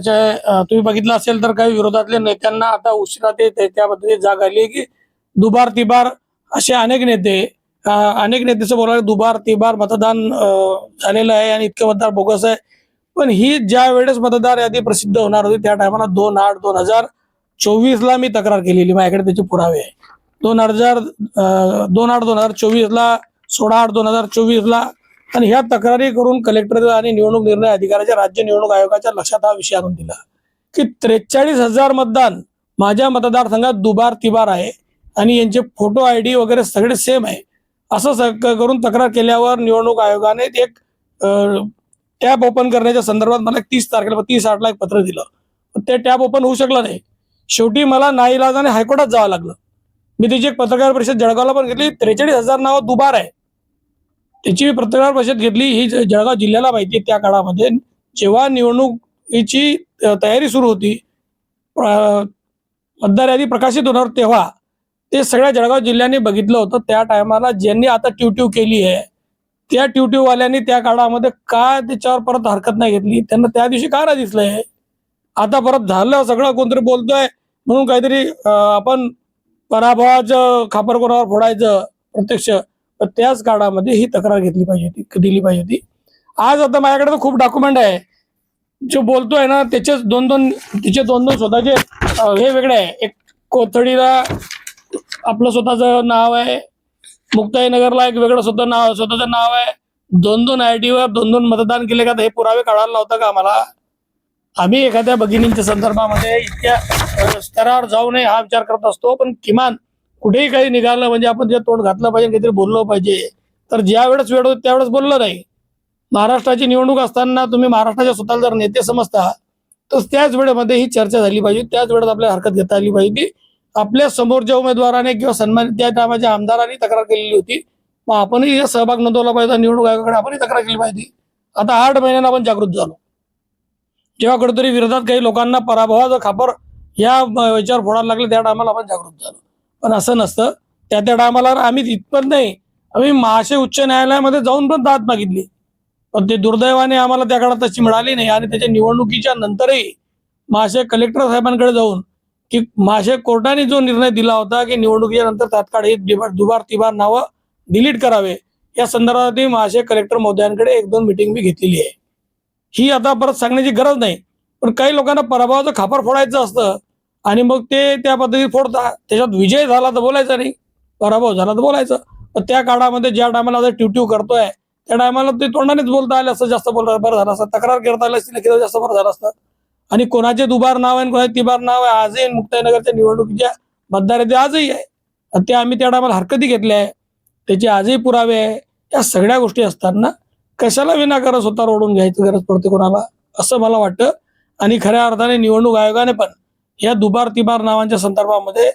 तुम्ही बघितलं असेल तर काही विरोधातले नेत्यांना आता उशिरा ते त्याबद्दल जाग आली की दुबार तिबार असे अनेक नेते अनेक नेतेचं बोलायला दुबार तिबार मतदान झालेलं आहे आणि इतकं मतदार बोगस आहे. पण ही ज्या वेळेस मतदार यादी प्रसिद्ध होणार होती त्या टायमाला दोन आठ दोन हजार चोवीस ला मी तक्रार केलेली. माझ्याकडे त्याचे पुरावे आहे दोन हजार दोन आठ दोन हजार चोवीस ला सोळा आठ दोन हजार चोवीस ला आणि ह्या तक्रारी करून कलेक्टर आणि निवडणूक निर्णय अधिकाऱ्याच्या राज्य निवडणूक आयोगाच्या लक्षात हा विषय आणून दिला. की त्रेचाळीस हजार मतदान माझ्या मतदारसंघात दुबार तिबार आहे आणि यांचे फोटो आय डी वगैरे सगळे सेम आहे. असं स- करून तक्रार केल्यावर निवडणूक आयोगाने एक टॅब ओपन करण्याच्या संदर्भात मला तीस तारखेला तीस आठला एक पत्र दिलं. ते टॅब ओपन होऊ शकलं नाही. शेवटी मला नाईलाजाने हायकोर्टात जावं लागलं. मी त्याची एक पत्रकार परिषद जळगावला पण घेतली. त्रेचाळीस हजार नावं दुबार आहे. त्याची पत्रकार परिषद घेतली ही जळगाव जिल्ह्याला माहिती आहे त्या काळामध्ये जेव्हा निवडणुकीची तयारी सुरू होती मतदार यादी प्रकाशित होणार तेव्हा ते सगळ्या जळगाव जिल्ह्याने बघितलं होतं. त्या टायमाला ज्यांनी आता ट्यूट्यू केली आहे त्या ट्यूट्यूवाल्यांनी त्या काळामध्ये का त्याच्यावर परत हरकत नाही घेतली. त्यांना त्या दिवशी का नाही दिसलंय? आता परत झालं सगळं कोणतरी बोलतोय म्हणून काहीतरी आपण पराभवाचं खापर कोणावर फोडायचं प्रत्यक्ष तर त्याच काळामध्ये ही तक्रार घेतली पाहिजे होती दिली पाहिजे होती. आज आता माझ्याकडे तर खूप डॉक्युमेंट आहे. जो बोलतोय ना त्याचेच दोन दोन तिचे दोन दोन स्वतःचे हे वेगळे आहे. एक कोथडीला आपलं स्वतःचं नाव आहे. मुक्ताईनगरला एक वेगळं स्वतः नाव स्वतःचं नाव आहे. दोन दोन आय वर दोन दोन मतदान केले का तर हे पुरावे काढायला लावता का आम्हाला? आम्ही एखाद्या भगिनींच्या संदर्भामध्ये इतक्या स्तरावर जाऊ नये हा विचार करत असतो पण किमान कुठेही काही निघालं म्हणजे आपण जे तोंड घातलं पाहिजे काहीतरी बोललं पाहिजे. तर ज्या वेळेस वेळ होती त्यावेळेस बोललं नाही. महाराष्ट्राची निवडणूक असताना तुम्ही महाराष्ट्राच्या स्वतःला जर नेते समजता तर त्याच वेळेमध्ये ही चर्चा झाली पाहिजे. त्याच वेळेत आपल्याला हरकत घेता आली पाहिजे. ती आपल्या समोरच्या उमेदवाराने किंवा सन्मानित त्या टायमाच्या आमदारांनी तक्रार केलेली होती मग आपणही सहभाग नोंदवला पाहिजे. निवडणूक आयोगाकडे आपणही तक्रार केली पाहिजे. आता आठ महिन्यानं आपण जागृत झालो. जेव्हा कुठेतरी विरोधात काही लोकांना पराभवाचं खापर या याच्यावर फोडायला लागले त्या टायमाला आपण जागृत झालो. पण असं नसतं. त्या त्या टायमाला आम्ही इतपत नाही. आम्ही महाशय उच्च न्यायालयामध्ये जाऊन पण दाद मागितली. पण ते दुर्दैवाने आम्हाला त्या काळात तशी मिळाली नाही आणि त्याच्या निवडणुकीच्या नंतरही महाशय कलेक्टर साहेबांकडे जाऊन की महाशय कोर्टाने जो निर्णय दिला होता की निवडणुकीच्या नंतर तात्काळ हे दुबार तिबार नावं डिलीट करावे या संदर्भातही महाशय कलेक्टर महोदयांकडे एक दोन मिटिंग मी घेतलेली आहे. ही आता परत सांगण्याची गरज नाही. पण काही लोकांना पराभवाचं खापर फोडायचं असतं आणि मग ते त्या पद्धतीत फोडता. त्याच्यात विजय झाला तर बोलायचा नाही. पराभव झाला तर बोलायचं. पण त्या काळामध्ये ज्या टायमाला आता ट्यूट्यू करतोय त्या टायमाला ते तोंडानेच बोलता आलं असं जास्त बोल बरं झालं असतं. तक्रार करता आली असती लिखित जास्त बरं झालं असतं. आणि कोणाचे दुबार नाव आहे आणि कोणाचे तिबार नाव आहे आजही मुक्ताईनगरच्या निवडणुकीच्या मतदार ते आजही आहे. ते आम्ही त्या टायमाला हरकती घेतल्या आहे. त्याचे आजही पुरावे आहे. या सगळ्या गोष्टी असताना कशाला विनाकारण स्वतः ओढून घ्यायची गरज पडते कोणाला? असं मला वाटतं. आणि खऱ्या अर्थाने निवडणूक आयोगाने पण या दुबार तिबार नावांच्या संदर्भामध्ये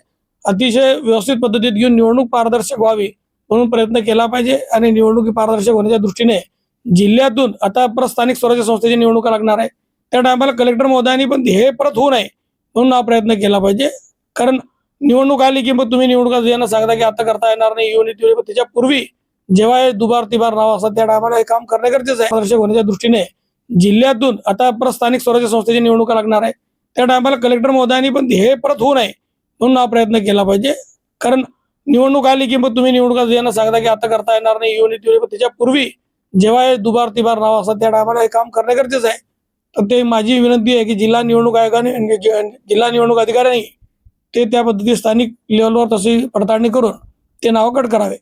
अतिशय व्यवस्थित पद्धतीत घेऊन निवडणूक पारदर्शक व्हावी म्हणून प्रयत्न केला पाहिजे आणि निवडणुकी पारदर्शक होण्याच्या दृष्टीने जिल्ह्यातून आता परत स्थानिक स्वराज्य संस्थेची निवडणुका लागणार आहे. त्या टायमाला कलेक्टर महोदयांनी पण हे परत होऊ नये म्हणून हा प्रयत्न केला पाहिजे. कारण निवडणूक आली की मग तुम्ही निवडणुका यांना सांगता की आता करता येणार नाही युनिटी पण त्याच्यापूर्वी जेव्हा हे दुबार तिबार नाव असतात त्या टायमाला हे काम करणे गरजेचं आहे. पारदर्शक होण्याच्या दृष्टीने जिल्ह्यातून आता परत स्थानिक स्वराज्य संस्थेची निवडणुका लागणार आहे. त्या टायमाला कलेक्टर महोदयांनी पण हे परत होऊ नये म्हणून हा प्रयत्न केला पाहिजे. कारण निवडणूक आली की मग तुम्ही निवडणुका यांना सांगता की आता करता येणार नाही येऊन येते त्याच्यापूर्वी जेव्हा हे दुबार तिबार नाव असतात त्या टायमाला हे काम करणे गरजेचं आहे. तर ते माझी विनंती आहे की जिल्हा निवडणूक आयोगाने जिल्हा निवडणूक अधिकाऱ्यांनी ते त्या पद्धती स्थानिक लेवलवर तशी पडताळणी करून ते नाव कट करावे.